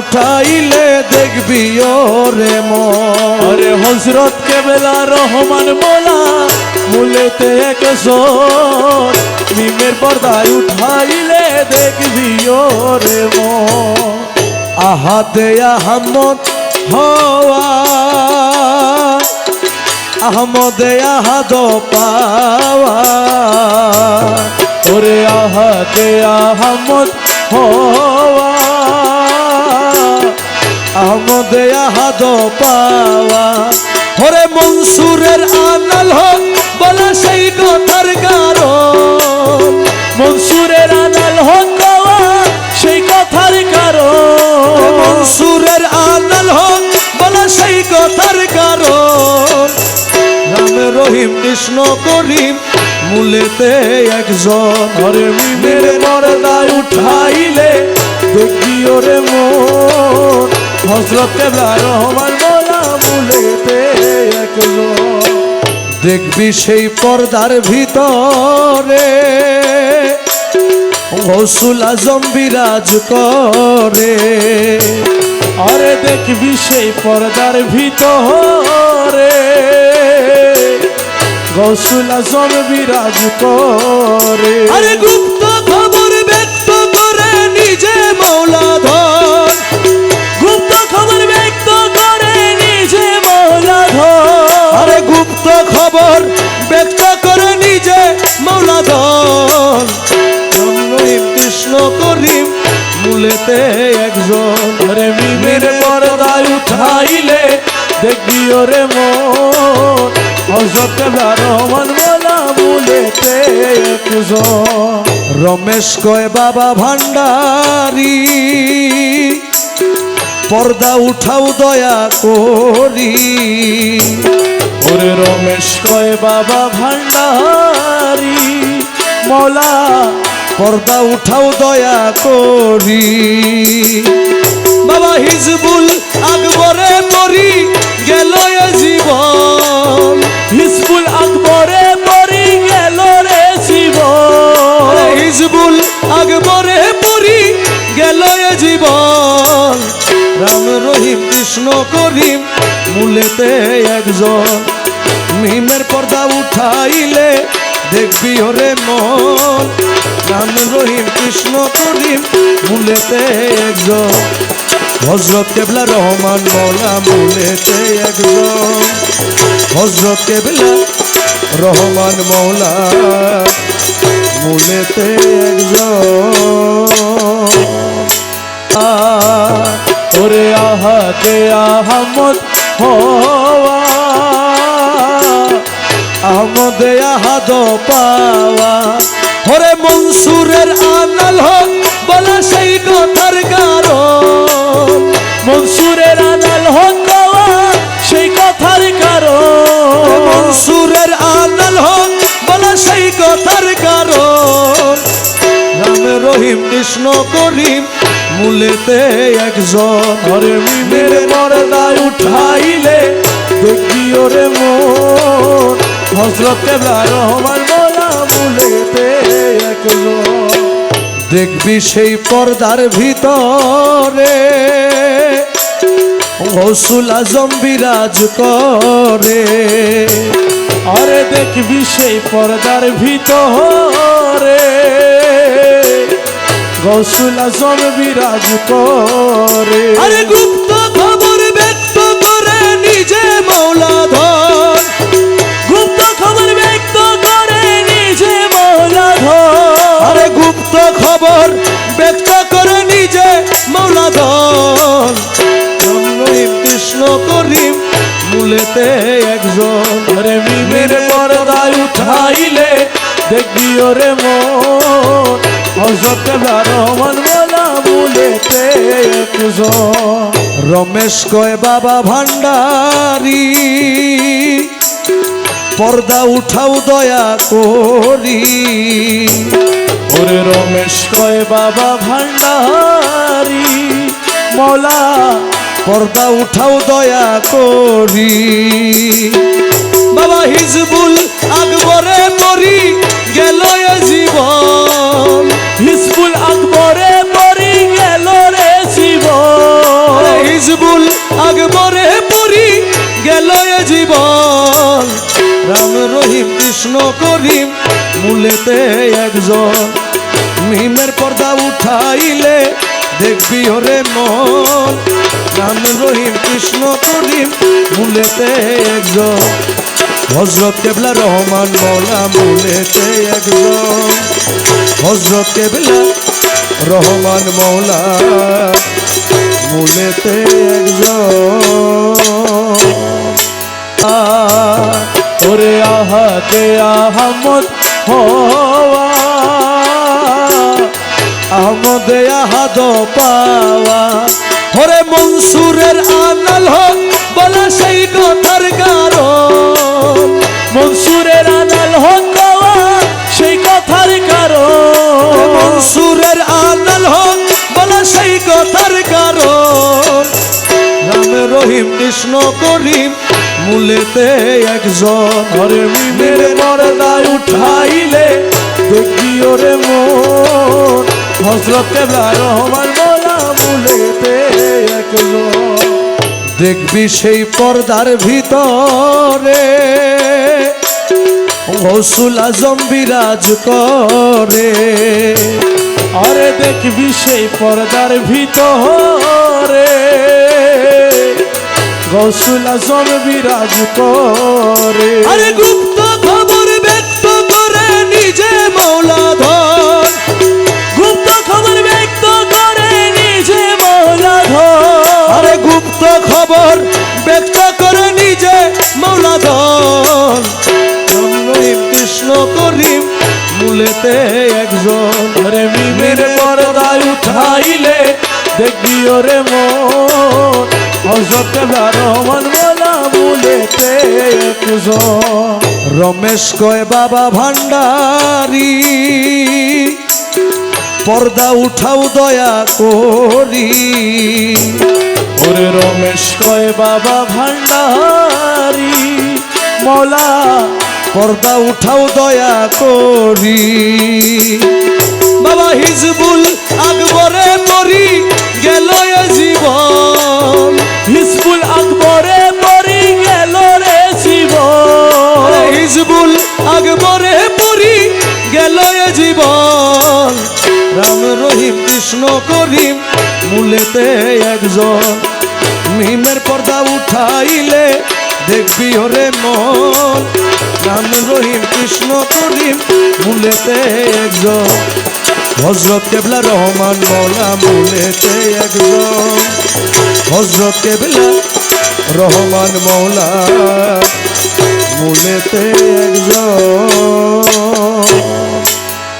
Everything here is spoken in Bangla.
উঠাইলে দেখবি ওরে আরে হজরত কেবেলা রহমান মোলা, মুলেতে একজন মিমের পর্দায় উঠাইলে দেখবি ওরে মন। আহাদে আহমদ হওয়া। আহমদে আহাদ পাওয়া। ওরে আহাতে আহমদ হওয়া। আহমদে আহাদ পাওয়া। হরে মনসুরের আনাল হোক, বলা সেই কথার কারণ। মনসুরের আনাল হকাওয়া সেই কথার কারণ। মনসুরের আনাল হোক, বলা সেই কথার কারণ। রাম রহিম, কৃষ্ণ করিম, মূলেতে একজন। আরে মিমের পর্দায় উঠাইলে, দেখবি ওরে মন। হজরত রহমান মোলা মুলেতে একজন দেখবি সেই পর্দার ভিতরে গৌসুল আজম বিরাজ করে। আরে দেখবি সেই পর্দার ভিতরে গৌসুল আজম বিরাজ করে। আরে গুপ্ত খবর ব্যক্ত করে নিজে মৌলাধর মূলেতে একজন। আরে মিমের পর্দায় উঠাইলে দেখবি ওরে মন। হজরত রহমান মোলা মুলেতে একজন। রমেশ কয়, বাবা ভান্ডারি পর্দা উঠাও দয়া করি। ওরে রমেশ কয়, বাবা ভান্ডারি মৌলা পর্দা উঠাও দয়া করি। বাবা হিজবুল আকবরে মরি গেল জীবন। হিজবুল আকবরে মরি গেল রে জীবন। হিজবুল আকবরে মরি গেল জীবন। রাম রহিম, কৃষ্ণ করিম, মূলেতে একজন। মিমের পর্দা উঠাইলে দেখবি ওরে মন। রাম, রহিম, কৃষ্ণ করিম মূলেতে একজন। হজরত কেবলা রহমান, মৌলা মূলেতে একজন। হজরত কেবলা রহমান, মৌলা মূলেতে একজন। ওরে আহাতে আহমদ হওয়া আহমদে আহাদ পাওয়া। হরে মনসুরের আনাল হোক বলা সেই কথার কারণ। মনসুরের আনাল হকাওয়া সেই কথার কারণ। মনসুরের আনাল হোক বলা সেই কথার কারণ। রাম রহিম, কৃষ্ণ করিম, মূলেতে একজন। আরে মিমের পর্দায় উঠাইলে দেখবি ওরে মন। হজরত রহমান মোলা মুলেতে দেখবি সেই পর্দার ভিতরে গৌসুল আজম বিরাজ করে। আরে দেখবি সেই পর্দার ভিতরে গৌসুল আজম বিরাজ করে। আরে গুপ্ত খবর ব্যক্ত করে নিজে মৌলাধর উঠাইলে দেখবি ওরে মন। মুলেতে একজন। রমেশ কয়, বাবা ভান্ডারি পর্দা উঠাও দয়া করি। ওরে রমেশ কয়, বাবা ভান্ডারি মৌলা, পর্দা উঠাও দয়া করি। বাবা হিজবুল রহিম কৃষ্ণ করিম মূলেতে একজন। মিমের পর্দা উঠাইলে দেখবি ওরে মন। রাম রহিম কৃষ্ণ করিম মূলেতে একজন। হজরত কেবলা রহমান মৌলা মূলেতে একজন। হজরত কেবলা রহমান মৌলা মূলেতে একজন। আ, ওরে আহাতে আহমদ হওয়া। আহমদ আহাদ পাওয়া। হরে মনসুরের আনাল হোক, বলা সেই কথার কারণ। মনসুরের আনাল হক গাওয়া সেই কথার কারণ। মনসুরের আনাল হোক, বলা সেই কথার কারণ। রাম রহিম, কৃষ্ণ করিম মূলেতে একজন ঘরে মিমের পর্দায় উঠাইলে দেখি ওরে মন। হজরত রহমান মোলা মুলেতে একজন। দেখবি সেই পর্দার ভিতরে হসুল আজম বিরাজ করে। আরে দেখবি সেই পর্দার ভিতরে গৌসুল আজম বিরাজ করে। আরে গুপ্ত খবর ব্যক্ত করে নিজে মৌলা ধন গুপ্ত খবর ব্যক্ত করে নিজে মৌলা ধর আরে গুপ্ত খবর ব্যক্ত করে নিজে মৌলা ধন রাম রহিম কৃষ্ণ করিম মূলেতে একজন। ওরে মিমের পর্দায় উঠাইলে দেখবি ওরে মন। রহমান বলা বলেতে রমেশ কয়, বাবা ভান্ডারি পর্দা উঠাও দয়া করি। ওরে রমেশ কয়, বাবা ভান্ডারি মৌলা, পর্দা উঠাও দয়া করি। এ জীবন। রাম রহিম, কৃষ্ণ করিম, মূলেতে একজন। মিমের পর্দা উঠাইলে দেখবি ওরে মন। রাম রহিম, কৃষ্ণ করিম, মূলেতে একজন। হজরত কেবলা রহমান মৌলা, মূলেতে একজন। হজরত কেবলা রহমান মৌলা, মূলেতে একজন।